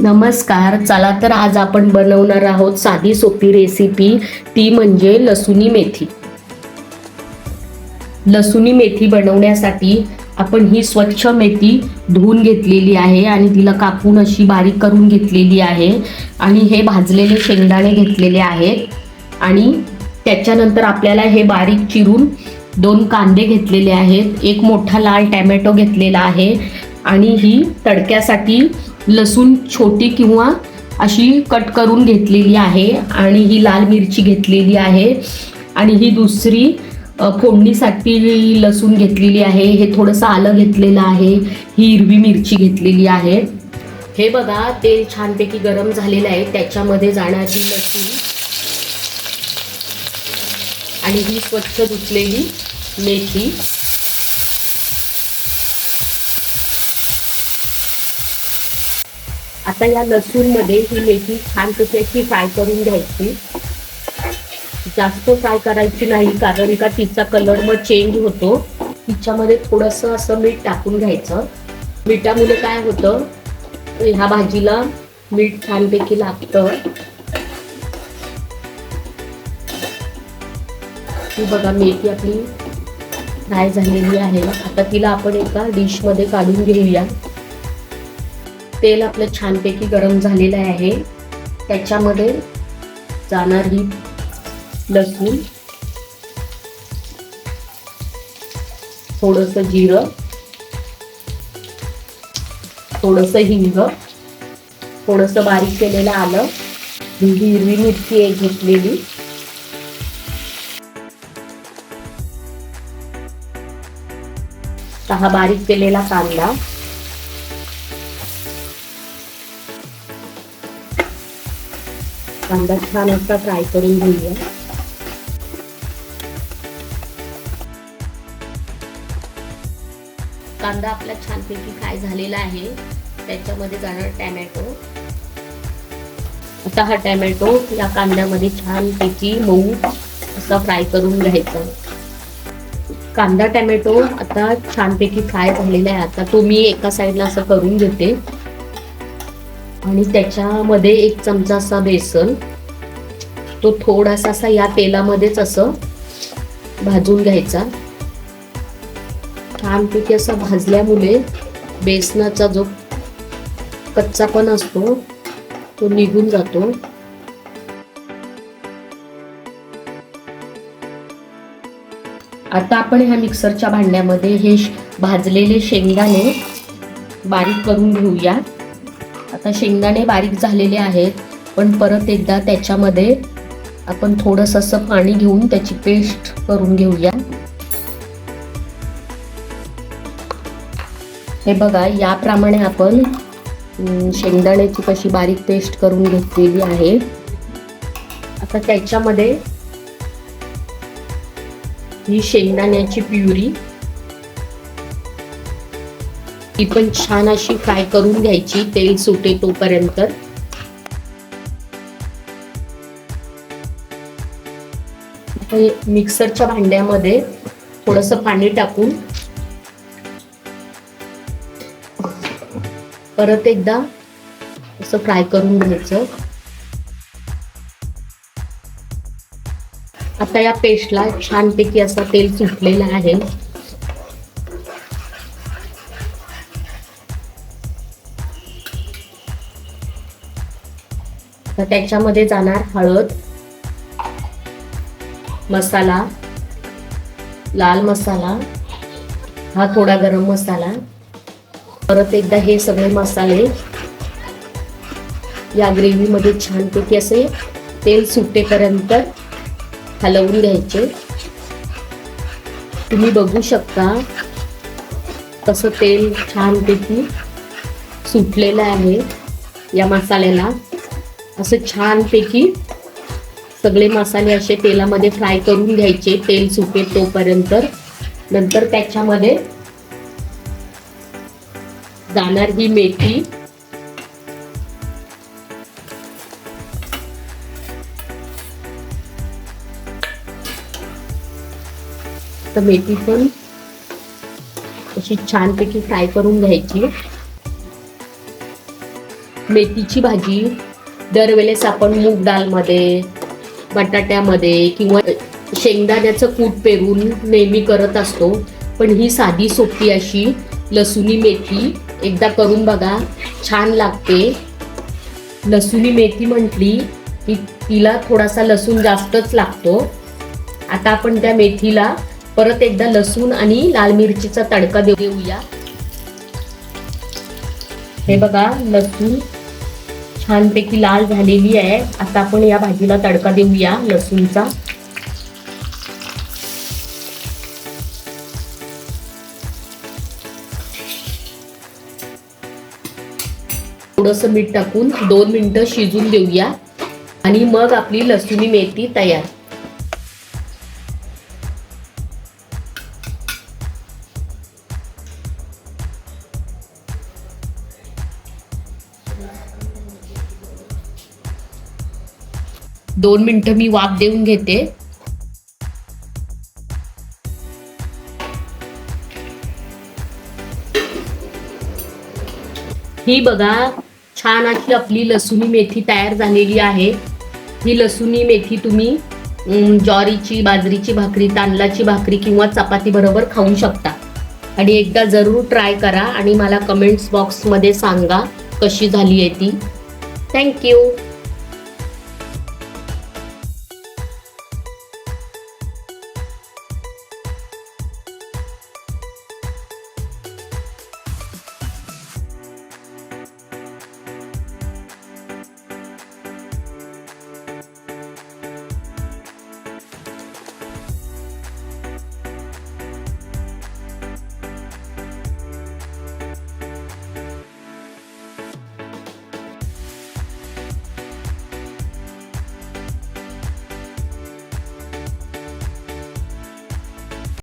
नमस्कार चला तर आज आपण बनवणार आहोत साधी सोपी रेसिपी ती म्हणजे लसुनी मेथी. लसुनी मेथी बनवण्यासाठी आपण ही स्वच्छ मेथी धुवून घेतलेली आहे आणि तिला कापून अशी बारीक करून घेतलेली आहे आणि हे भाजलेले शेंगदाणे घेतलेले आहेत. आणि त्याच्यानंतर आपल्याला हे बारीक चिरून दोन कांदे घेतलेले आहेत. एक मोठा लाल टॅमॅटो घेतलेला आहे आणि ही तडक्यासाठी लसूण छोटी किंवा अशी कट करून घेतलेली आहे आणि ही लाल मिरची घेतलेली आहे. आणि ही दुसरी फोडणीसाठी लसूण घेतलेली आहे. हे थोडंसं आलं घेतलेलं आहे. ही हिरवी मिरची घेतलेली आहे. हे बघा तेल छानपैकी गरम झालेलं आहे. त्याच्यामध्ये जाणारी लसूण आणि ही स्वच्छ धुतलेली मेथी. आता या लसूणमध्ये ही मेथी छान अशी फ्राय करून घ्यायची. जास्त फ्राय करायची नाही कारण का तिचा कलर मग चेंज होतो. तिच्यामध्ये थोडंसं असं मीठ टाकून घ्यायचं. मिठामुळे काय होतं ह्या भाजीला मीठ छानपैकी लागतं. ही बघा मेथी आपली फ्राय झालेली आहे. आता तिला आपण एका डिशमध्ये काढून घेऊया. तेल आपलं छानपैकी गरम झालेलं आहे. त्याच्यामध्ये जाणार ही लसूण थोडंसं जिरं थोडंसं हिंग थोडंसं बारीक केलेलं आलं ही हिरवी मिरची एक घेतलेली. हा बारीक केलेला कांदा. कांदा छान असा फ्राय करून घेऊया कांदा आपला छानपैकी फ्राय झालेला आहे. त्याच्यामध्ये जाणार टॅमॅटो. आता हा टॅमॅटो या कांद्यामध्ये छानपैकी मऊ असा फ्राय करून घ्यायचा. कांदा टॅमॅटो आता छानपैकी फ्राय झालेला आहे. आता तो मी एका साईडला असं करून घेते. आणि त्याच्यामध्ये एक चमचा असा बेसन तो थोडासा असा या तेलामध्येच असं भाजून घ्यायचा. छानपैकी असं भाजल्यामुळे बेसनाचा जो कच्चापण असतो तो निघून जातो. आता आपण ह्या मिक्सरच्या भांड्यामध्ये हे भाजलेले शेंगदाणे बारीक करून घेऊया. आता शेंगदाणे बारीक झालेले आहेत पण परत एकदा त्याच्यामध्ये आपण थोडंसं असं पाणी घेऊन त्याची पेस्ट करून घेऊया. हे बघा याप्रमाणे आपण शेंगदाण्याची कशी बारीक पेस्ट करून घेतलेली आहे. आता त्याच्यामध्ये ही शेंगदाण्याची प्युरी ती पण छान अशी फ्राय करून घ्यायची तेल सुटे तोपर्यंत. मिक्सरच्या भांड्यामध्ये थोडस पाणी टाकून परत एकदा असं फ्राय करून घ्यायचं. आता या पेस्टला छानपैकी असा तेल सुटलेला आहे. तर त्याच्यामध्ये जाणार हळद मसाला लाल मसाला हा थोडा गरम मसाला परत एकदा हे सगळे मसाले या ग्रेव्हीमध्ये छानपैकी असे तेल सुटेपर्यंत हलवून घ्यायचे. तुम्ही बघू शकता तसं तेल छानपैकी सुटलेलं आहे या मसाल्याला. असं छानपैकी सगळे मसाले असे तेलामध्ये फ्राय करून घ्यायचे तेल सुके तोपर्यंत. नंतर त्याच्यामध्ये जाणार ही मेथी. तर मेथी पण अशी छानपैकी फ्राय करून घ्यायची. मेथीची भाजी दरवेळेस आपण मूग डालमध्ये बटाट्यामध्ये किंवा शेंगदाण्याचं कूट पेरून नेहमी करत असतो पण ही साधी सोपी अशी लसुणी मेथी एकदा करून बघा छान लागते. लसुणी मेथी म्हटली की तिला थोडासा लसूण जास्तच लागतो. आता आपण त्या मेथीला परत एकदा लसूण आणि लाल मिरचीचा तडका देऊ- देऊया. हे बघा लसूण छानपैकी लाल झालेली आहे. आता आपण या भाजीला तडका देऊया लसूणचा. थोडंसं मीठ टाकून दोन मिनिटं शिजून देऊया. आणि मग आपली लसुणी मेथी तयार. दोन मिनटं मी वाफ देऊन घेते. ही बघा छान अशी आपली लसुणी मेथी तयार झालेली आहे. ही लसुणी मेथी तुम्ही ज्वारीची बाजरीची भाकरी तांदळाची भाकरी किंवा चपाती बरोबर खाऊ शकता. आणि एकदा जरूर ट्राय करा आणि मला कमेंट्स बॉक्समध्ये सांगा कशी झाली आहे ती. थँक्यू